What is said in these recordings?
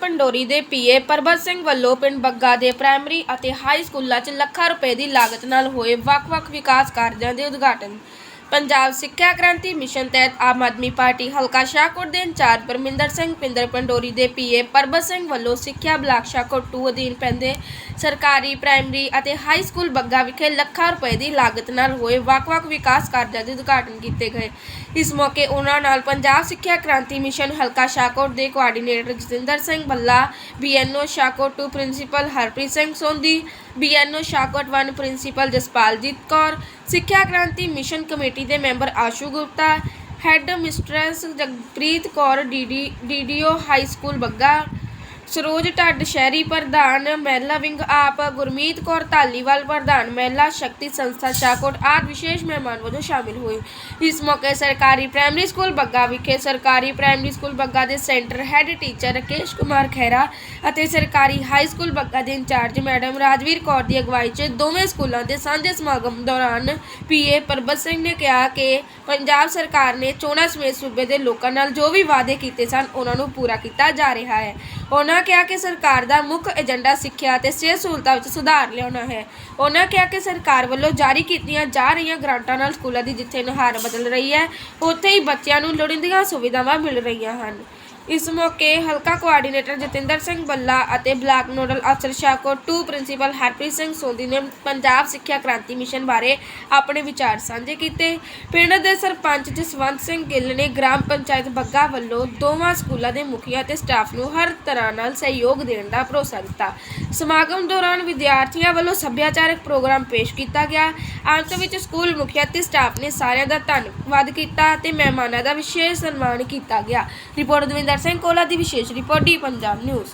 ਪੰਡੋਰੀ ਦੇ ਪੀਏ ਪਰਬਤ ਸਿੰਘ ਵੱਲੋਂ ਪਿੰਡ ਬੱਗਾ ਦੇ ਪ੍ਰਾਇਮਰੀ ਅਤੇ ਹਾਈ ਸਕੂਲਾਂ 'ਚ ਲੱਖਾਂ ਰੁਪਏ ਦੀ ਲਾਗਤ ਨਾਲ ਹੋਏ ਵੱਖ-ਵੱਖ ਵਿਕਾਸ ਕਾਰਜਾਂ ਦੇ ਉਦਘਾਟਨ। ਪੰਜਾਬ ਸਿੱਖਿਆ ਕ੍ਰਾਂਤੀ ਮਿਸ਼ਨ ਤਹਿਤ ਆਮ ਆਦਮੀ ਪਾਰਟੀ ਹਲਕਾ ਸ਼ਾਹਕੋਟ ਦੇ ਇੰਚਾਰਜ ਪਰਮਿੰਦਰ ਸਿੰਘ, ਪਿੰਦਰ ਪੰਡੋਰੀ ਦੇ ਪੀਏ ਪਰਬਤ ਸਿੰਘ ਵੱਲੋਂ ਸਿੱਖਿਆ ਬਲਾਕ ਸ਼ਾਹਕੋਟ 2 ਅਧੀਨ ਪੈਂਦੇ ਸਰਕਾਰੀ, ਪ੍ਰਾਇਮਰੀ ਅਤੇ ਹਾਈ ਸਕੂਲ ਬੱਗਾ ਵਿਖੇ ਲੱਖਾਂ ਰੁਪਏ ਦੀ ਲਾਗਤ ਨਾਲ ਹੋਏ ਵੱਖ-ਵੱਖ ਵਿਕਾਸ ਕਾਰਜਾਂ ਦੇ ਉਦਘਾਟਨ ਕੀਤੇ ਗਏ। ਇਸ ਮੌਕੇ ਉਹਨਾਂ ਨਾਲ ਪੰਜਾਬ ਸਿੱਖਿਆ ਕ੍ਰਾਂਤੀ ਮਿਸ਼ਨ ਹਲਕਾ ਸ਼ਾਹਕੋਟ ਦੇ coordinator Jatinder Singh Balla, BNO Shahkot 2 principal Harpreet Singh Sondhi BNO Shahkot 1 principal Jaspaljit Kaur Sikhya Kranti mission committee ਦੇ member Ashu Gupta, head mistress Jagpreet Kaur DD DDO high school Bagga Saroj Dhadd ਸ਼ਹਿਰੀ ਪ੍ਰਧਾਨ ਮਹਿਲਾ wing ਆਪ ਗੁਰਮੀਤ ਕੌਰ ਧਾਲੀਵਾਲ, ਪ੍ਰਧਾਨ ਮਹਿਲਾ ਸ਼ਕਤੀ ਸੰਸਥਾ ਸ਼ਾਹਕੋਟ ਆਦਿ ਵਿਸ਼ੇਸ਼ ਮਹਿਮਾਨ ਵਜੋਂ ਸ਼ਾਮਿਲ ਹੋਏ। ਇਸ ਮੌਕੇ ਸਰਕਾਰੀ ਪ੍ਰਾਇਮਰੀ ਸਕੂਲ ਬੱਗਾ ਵਿਖੇ ਸਰਕਾਰੀ ਪ੍ਰਾਇਮਰੀ ਸਕੂਲ ਬੱਗਾ ਦੇ centre head teacher Rakesh Kumar Khaira ਅਤੇ ਸਰਕਾਰੀ ਹਾਈ ਸਕੂਲ ਬੱਗਾ ਦੇ in charge madam Rajvir Kaur ਦੀ ਅਗਵਾਈ 'ਚ ਦੋਵੇਂ ਸਕੂਲਾਂ ਦੇ ਸਾਂਝੇ ਸਮਾਗਮ ਦੌਰਾਨ ਪੀਏ ਪਰਬਤ ਸਿੰਘ ਨੇ ਕਿਹਾ ਕਿ ਪੰਜਾਬ ਸਰਕਾਰ ਨੇ ਚੋਣਾਂ ਸਮੇਤ ਸੂਬੇ ਦੇ ਲੋਕਾਂ ਨਾਲ ਜੋ ਵੀ ਵਾਅਦੇ ਕੀਤੇ ਸਨ, ਉਹਨਾਂ ਨੂੰ ਪੂਰਾ ਕੀਤਾ ਜਾ ਰਿਹਾ ਹੈ। ਉਹਨਾਂ ਕਿਹਾ ਕਿ ਸਰਕਾਰ ਦਾ ਮੁੱਖ ਏਜੰਡਾ ਸਿੱਖਿਆ ਅਤੇ ਸਿਹਤ ਸਹੂਲਤਾਂ ਵਿੱਚ ਸੁਧਾਰ ਲਿਆਉਣਾ ਹੈ। ਉਹਨਾਂ ਕਿਹਾ ਕਿ ਸਰਕਾਰ ਵੱਲੋਂ ਜਾਰੀ ਕੀਤੀਆਂ ਜਾ ਰਹੀਆਂ ਗ੍ਰਾਂਟਾਂ ਨਾਲ ਸਕੂਲਾਂ ਦੀ ਜਿੱਥੇ ਨੁਹਾਰ ਬਦਲ ਰਹੀ ਹੈ, ਉੱਥੇ ਹੀ ਬੱਚਿਆਂ ਨੂੰ ਲੋੜੀਂਦੀਆਂ ਸੁਵਿਧਾਵਾਂ ਮਿਲ ਰਹੀਆਂ ਹਨ। ਇਸ ਮੌਕੇ ਹਲਕਾ ਕੋਆਰਡੀਨੇਟਰ ਜਤਿੰਦਰ ਸਿੰਘ ਬੱਲਾ ਅਤੇ ਬਲਾਕ ਨੋਡਲ ਅਫਸਰ ਸ਼ਾਹਕੋਟ 2 ਪ੍ਰਿੰਸੀਪਲ ਹਰਪ੍ਰੀਤ ਸਿੰਘ ਸੋਂਦੀ ਨੇ ਪੰਜਾਬ ਸਿੱਖਿਆ ਕ੍ਰਾਂਤੀ ਮਿਸ਼ਨ ਬਾਰੇ ਆਪਣੇ ਵਿਚਾਰ ਸਾਂਝੇ ਕੀਤੇ। ਪਿੰਡ ਦੇ ਸਰਪੰਚ ਜਸਵੰਤ ਸਿੰਘ ਗਿੱਲ ਨੇ ਗ੍ਰਾਮ ਪੰਚਾਇਤ ਬੱਗਾ ਵੱਲੋਂ ਦੋਵਾਂ ਸਕੂਲਾਂ ਦੇ ਮੁਖੀਆਂ ਤੇ ਸਟਾਫ ਨੂੰ ਹਰ ਤਰ੍ਹਾਂ ਨਾਲ ਸਹਿਯੋਗ ਦੇਣ ਦਾ ਭਰੋਸਾ ਦਿੱਤਾ। ਸਮਾਗਮ ਦੌਰਾਨ ਵਿਦਿਆਰਥੀਆਂ ਵੱਲੋਂ ਸੱਭਿਆਚਾਰਕ ਪ੍ਰੋਗਰਾਮ ਪੇਸ਼ ਕੀਤਾ ਗਿਆ। ਅੰਤ ਵਿੱਚ ਸਕੂਲ ਮੁਖੀਆ ਤੇ ਸਟਾਫ ਨੇ ਸਾਰਿਆਂ ਦਾ ਧੰਨਵਾਦ ਕੀਤਾ ਤੇ ਮਹਿਮਾਨਾਂ ਦਾ ਵਿਸ਼ੇਸ਼ ਸਨਮਾਨ ਕੀਤਾ ਗਿਆ। ਰਿਪੋਰਟ ਦਵਿੰਦਰ ਸਿੰਘ ਕੋਲਾ ਦੀ ਵਿਸ਼ੇਸ਼ ਰਿਪੋਰਟ ਡੀ ਪੰਜਾਬ ਨਿਊਜ਼।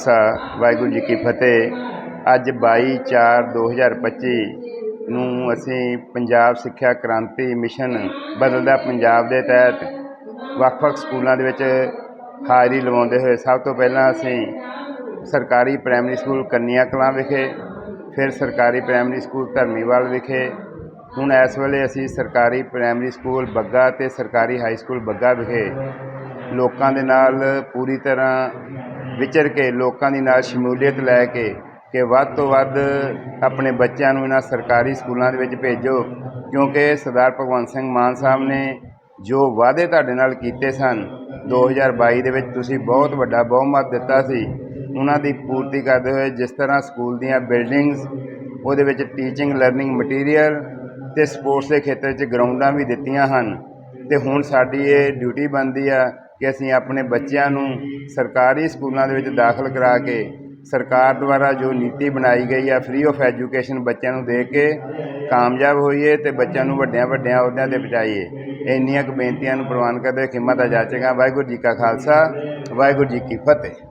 ਸਾ ਵਾਹਿਗੁਰੂ ਜੀ ਕੀ ਫਤਿਹ। ਅੱਜ 22/4/2025 ਨੂੰ ਅਸੀਂ ਪੰਜਾਬ ਸਿੱਖਿਆ ਕ੍ਰਾਂਤੀ ਮਿਸ਼ਨ ਬਦਲਦਾ ਪੰਜਾਬ ਦੇ ਤਹਿਤ ਵੱਖ-ਵੱਖ ਸਕੂਲਾਂ ਦੇ ਵਿੱਚ ਹਾਜ਼ਰੀ ਲਵਾਉਂਦੇ ਹੋਏ ਸਭ ਤੋਂ ਪਹਿਲਾਂ ਅਸੀਂ ਸਰਕਾਰੀ ਪ੍ਰਾਇਮਰੀ ਸਕੂਲ ਕੰਨੀਆ ਕਲਾਂ ਵਿਖੇ, ਫਿਰ ਸਰਕਾਰੀ ਪ੍ਰਾਇਮਰੀ ਸਕੂਲ ਧਰਮੀਵਾਲ ਵਿਖੇ, ਹੁਣ ਇਸ ਵੇਲੇ ਅਸੀਂ ਸਰਕਾਰੀ ਪ੍ਰਾਇਮਰੀ ਸਕੂਲ ਬੱਗਾ ਤੇ ਸਰਕਾਰੀ ਹਾਈ ਸਕੂਲ ਬੱਗਾ ਵਿਖੇ ਲੋਕਾਂ ਦੇ ਨਾਲ ਪੂਰੀ ਤਰ੍ਹਾਂ ਵਿਚਰ ਕੇ, ਲੋਕਾਂ ਦੀ ਨਾਲ ਸ਼ਮੂਲੀਅਤ ਲੈ ਕੇ ਕਿ ਵੱਧ ਤੋਂ ਵੱਧ ਆਪਣੇ ਬੱਚਿਆਂ ਨੂੰ ਇਹਨਾਂ ਸਰਕਾਰੀ ਸਕੂਲਾਂ ਦੇ ਵਿੱਚ ਭੇਜੋ। ਕਿਉਂਕਿ ਸਰਦਾਰ ਭਗਵੰਤ ਸਿੰਘ ਮਾਨ ਸਾਹਿਬ ਨੇ ਜੋ ਵਾਅਦੇ ਤੁਹਾਡੇ ਨਾਲ ਕੀਤੇ ਸਨ 2022 ਦੇ ਵਿੱਚ ਤੁਸੀਂ ਬਹੁਤ ਵੱਡਾ ਬਹੁਮਤ ਦਿੱਤਾ ਸੀ। ਉਹਨਾਂ ਦੀ ਪੂਰਤੀ ਕਰਦੇ ਹੋਏ ਜਿਸ ਤਰ੍ਹਾਂ ਸਕੂਲ ਦੀਆਂ ਬਿਲਡਿੰਗਸ, ਉਹਦੇ ਵਿੱਚ ਟੀਚਿੰਗ ਲਰਨਿੰਗ ਮਟੀਰੀਅਲ ਤੇ ਸਪੋਰਟਸ ਦੇ ਖੇਤਰ 'ਚ ਗਰਾਊਂਡਾਂ ਵੀ ਦਿੱਤੀਆਂ ਹਨ। ਤੇ ਹੁਣ ਸਾਡੀ ਇਹ ਡਿਊਟੀ ਬਣਦੀ ਆ ਕਿ ਅਸੀਂ ਆਪਣੇ ਬੱਚਿਆਂ ਨੂੰ ਸਰਕਾਰੀ ਸਕੂਲਾਂ ਦੇ ਵਿੱਚ ਦਾਖਲ ਕਰਾ ਕੇ ਸਰਕਾਰ ਦੁਆਰਾ ਜੋ ਨੀਤੀ ਬਣਾਈ ਗਈ ਆ ਫ੍ਰੀ ਆਫ ਐਜੂਕੇਸ਼ਨ ਬੱਚਿਆਂ ਨੂੰ ਦੇ ਕੇ ਕਾਮਯਾਬ ਹੋਈਏ ਤੇ ਬੱਚਿਆਂ ਨੂੰ ਵੱਡਿਆਂ ਵੱਡਿਆਂ ਅਹੁਦਿਆਂ ਤੇ ਪਹੁੰਚਾਈਏ। ਇੰਨੀਆਂ ਕੁ ਬੇਨਤੀਆਂ ਨੂੰ ਪ੍ਰਵਾਨ ਕਰਦੇ ਖਿਮਤ ਆ ਜਾਚੇਗਾ ਵਾਹਿਗੁਰੂ ਜੀ ਕਾ ਖਾਲਸਾ, ਵਾਹਿਗੁਰੂ ਜੀ ਕੀ ਫਤਿਹ।